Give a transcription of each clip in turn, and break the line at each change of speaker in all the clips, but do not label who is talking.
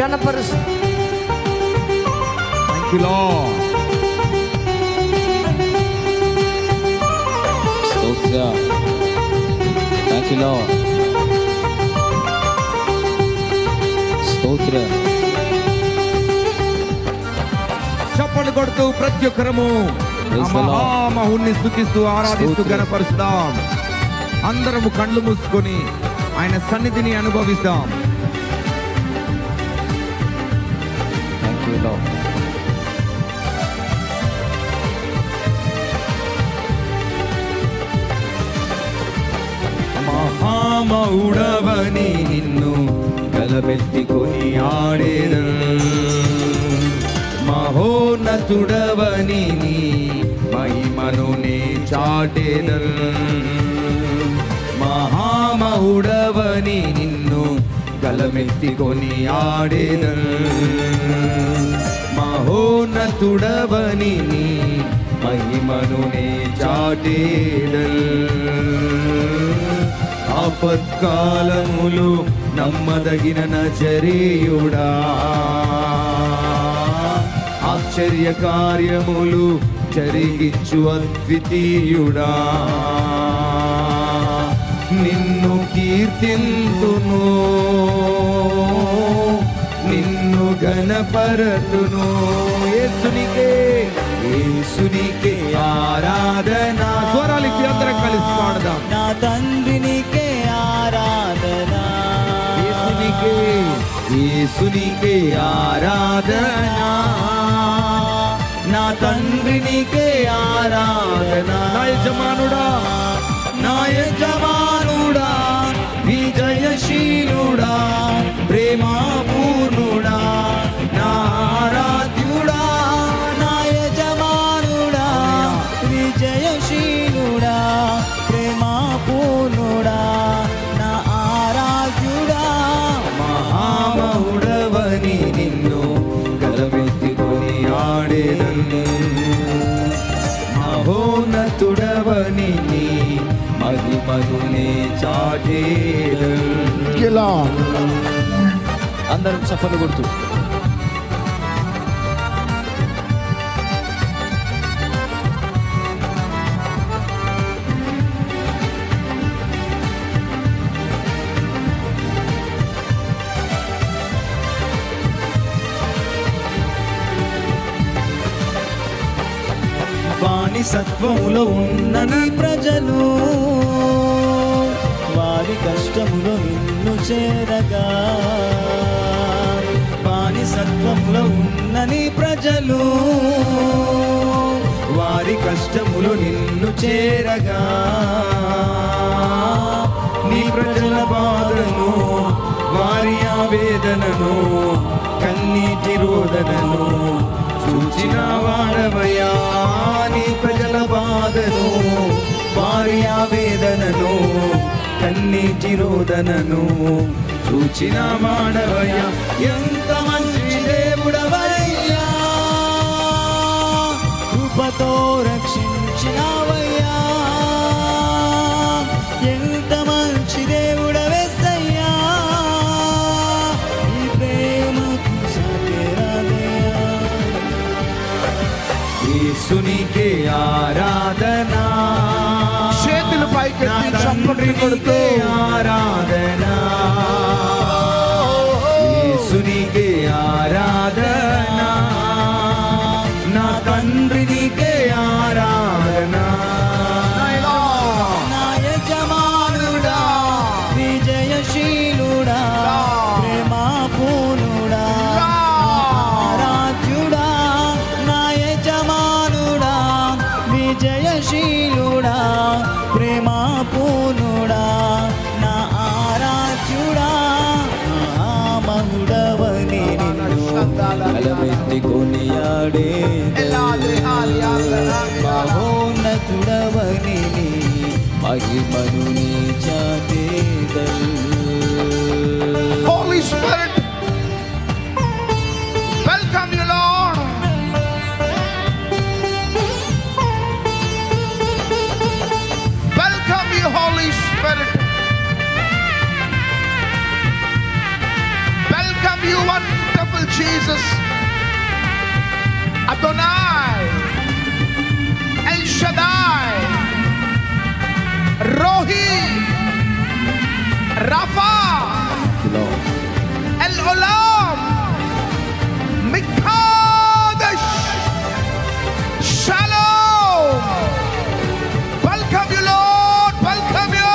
గణపరుస్తూ.
Thank you lord
స్తోత్ర thank you lord స్తోత్ర
చప్పట్లు కొడుతూ ప్రతి ఒక్కరము. మహామహుణ్ణి స్థుతిస్తూ ఆరాధిస్తూ. గణపరుస్తాం. అందరము కళ్ళు మూసుకొని ఆయన సన్నిధిని అనుభవిస్తాం.
థ్యాంక్
మహామౌడవని నిన్ను గలబెత్తికొని ఆడేదను మహోన్నతుడవని నీ మహిమను నే చాటేదను మహామౌడవని నిన్ను గలమెత్తికొని ఆడేదను మహోన్నతుడవని నీ మహిమను నే చాటేడల్ ఆపత్కాలములు నమ్మదగిన నజరేయుడా. ఆశ్చర్య కార్యములు జరిగించు అద్వితీయుడా. నిన్ను కీర్తింతును. నిన్ను గణపరతును యేసునికే యేసునికే ఆరాధన. స్వరాలకి అందరం కలిసి పాడదాం.
నా తండ్రినికే ఆరాధన.
యేసునికే యేసునికే ఆరాధన.
నా తండ్రినికే ఆరాధన.
నా యజమానుడా.
నా యజమానుడా
మహిమను నే చాటేదను
అందరం చప్పట్లు కొడుతూ.
బానిసత్వములో ఉన్న నీ ప్రజలు చేరగా. బానిసత్వంలో ఉన్నని ప్రజలు వారి కష్టములు నిన్ను చేరగా. నీ ప్రజల బాధను వారి ఆవేదనను కన్నీటి రోదనను చూచిన వాడవయ్యా. నీ ప్రజల బాధను వారి ఆవేదనను కన్నీటి రోదనను చూచిన వాడవయ్యా ఎంత మంచి దేవుడవయ్యా. కృపతో రక్షించినవయ్యా. ఎంత మంచి దేవుడవేసయ్యా. ఈ ప్రేమకు సాటిరాదయ్యా
యేసునికే ఆరా
చప్పట్లు
తండ్రినికే
Holy Spirit, welcome you, Lord. Welcome you, Holy Spirit. Welcome you, one Jesus. Adonai. Rafa.
Thank you, Lord.
El Olam. Mikadesh. Shalom. Welcome you, Lord. Welcome you.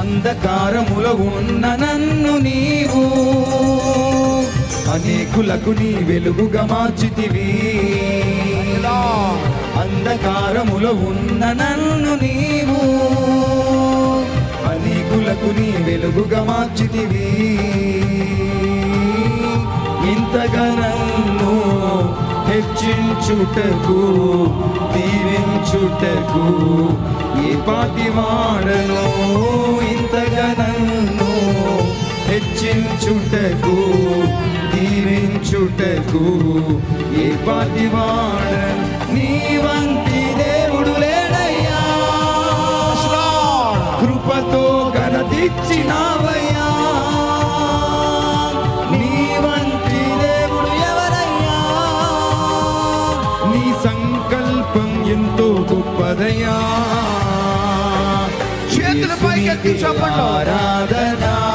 అంధకారములో ఉన్న నన్ను నీవు అనేకులకు నీ వెలుగుగా మార్చితివి. అంధకారములో ఉన్న నన్ను నీవు. అనేకులకు నీ వెలుగుగా మార్చితివి. ఇంతగా నన్ను హెచ్చించుటకు దీవించుటకు ఏ పాటి వాడను ఇంతగా నన్ను హెచ్చించుటకు దీవించుటకు ఏ పాటి వాడను? నీ వంటి దేవుడు లేడయ్యా. కృపతో గణదిచ్చినావయ్యా నీ వంటి దేవుడు ఎవరయ్యా? నీ సంకల్పం ఎంతో గొప్పదయ్యా.
చేతులు పైకెత్తి చెప్పండి.
ఆరాధన.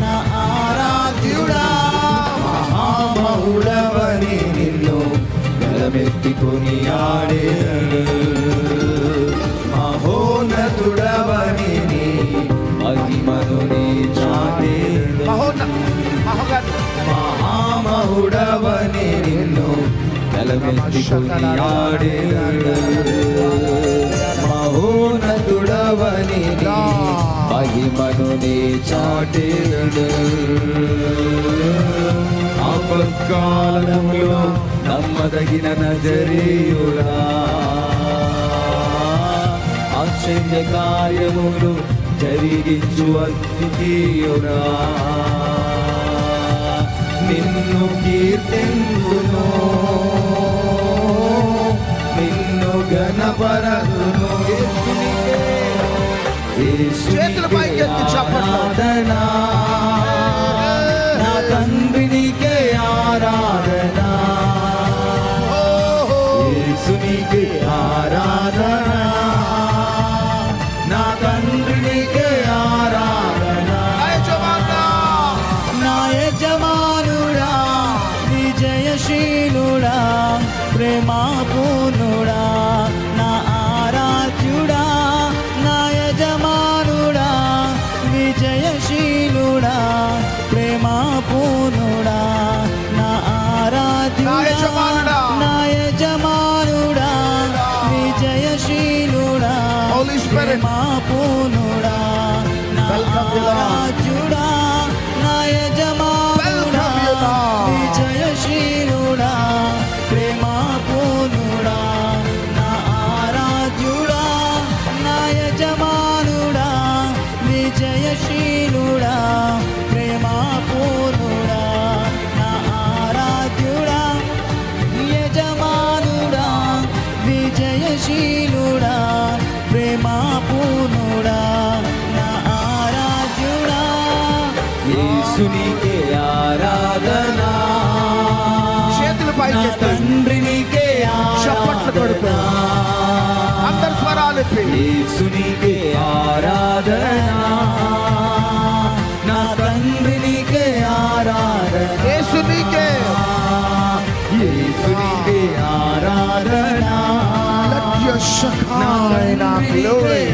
నా
ఆరాధ్యుడా.
మహామహుడవని నిన్ను గలమెత్తికొని ఆడే మహోన్నతుడవని నీ మహిమను నీ చాటే మహామహుడవని నిన్ను గలమెత్తికొని ఆడే మహోన్నతుడవని నీ మహిమను నీ చాటే ఆపత్కాలములో నమ్మదగిన నజరీయుడా. ఆశ్చర్య కార్యములు జరిగించు అద్వితీయుడా
ప్రేమాపూర్ణుడా నా ఆరాధ్యుడా నా యజమానుడా విజయశీలుడా ప్రేమాపూర్ణుడా నా ఆరాధ్యుడా
నా యజమానుడా.
విజయశీలుడా
Spirit.
ప్రేమాపూర్ణుడా నా
glory.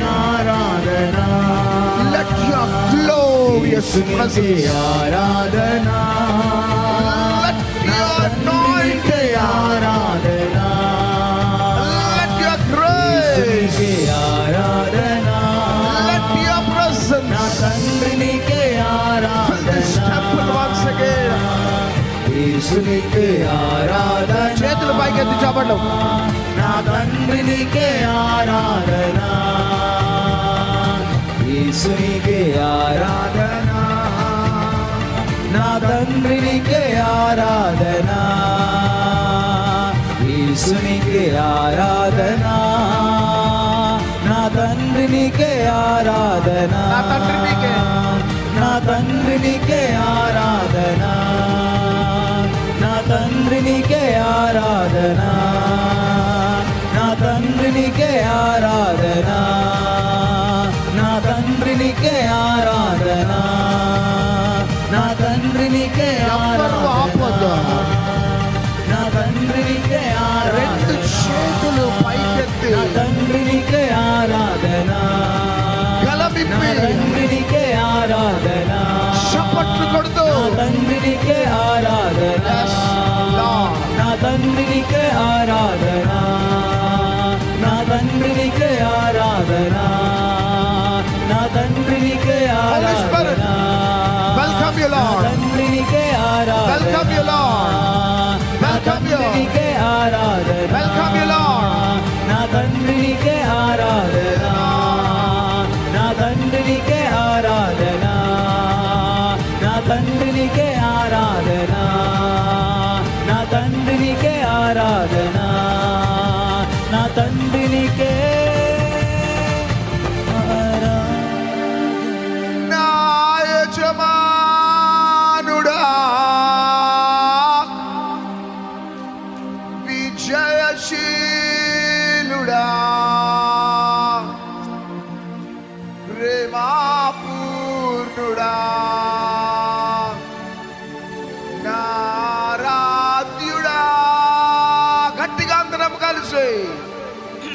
Let your glorious
presence.
Let your anointing.
Let
your
grace.
Let your
presence.
Fill this temple
once again.
చేతులు పైకెత్తి
చాపడం తండ్రినికే ఆరాధన. యేసునికే ఆరాధన. నా తండ్రినికే ఆరాధన. యేసునికే ఆరాధన. నా తండ్రినికే ఆరాధన.
నా తండ్రినికే.
ఆరాధన. నా తండ్రినికే ఆరాధన. తండ్రినికే ఆరాధన. నా తండ్రినికే ఆరాధన. నా తండ్రినికే. ఆరాధన. నా తండ్రినికే
రెండు చేతులు పైకెత్తి.
నా తండ్రినికే ఆరాధన.
గలమిప్పి.
తండ్రినికే ఆరాధన.
చప్పట్లు కొడుతూ.
తండ్రినికే ఆరాధన. నా తండ్రినికే ఆరాధన. తండ్రినికే ఆరాధన
Welcome you, Lord.
నా
Welcome you.
తండ్రినికే ఆరాధన
Welcome you, Lord.
నా తండ్రినికే ఆరాధన నా తండ్రినికే ఆరాధన నా తండ్రినికే ఆరాధన నా తండ్రినికే ఆరాధన నా ఆరాధన
ప్రేమాపూర్ణుడా. నారాధ్యుడా. గట్టిగా అందరం కలిసి.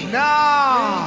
నా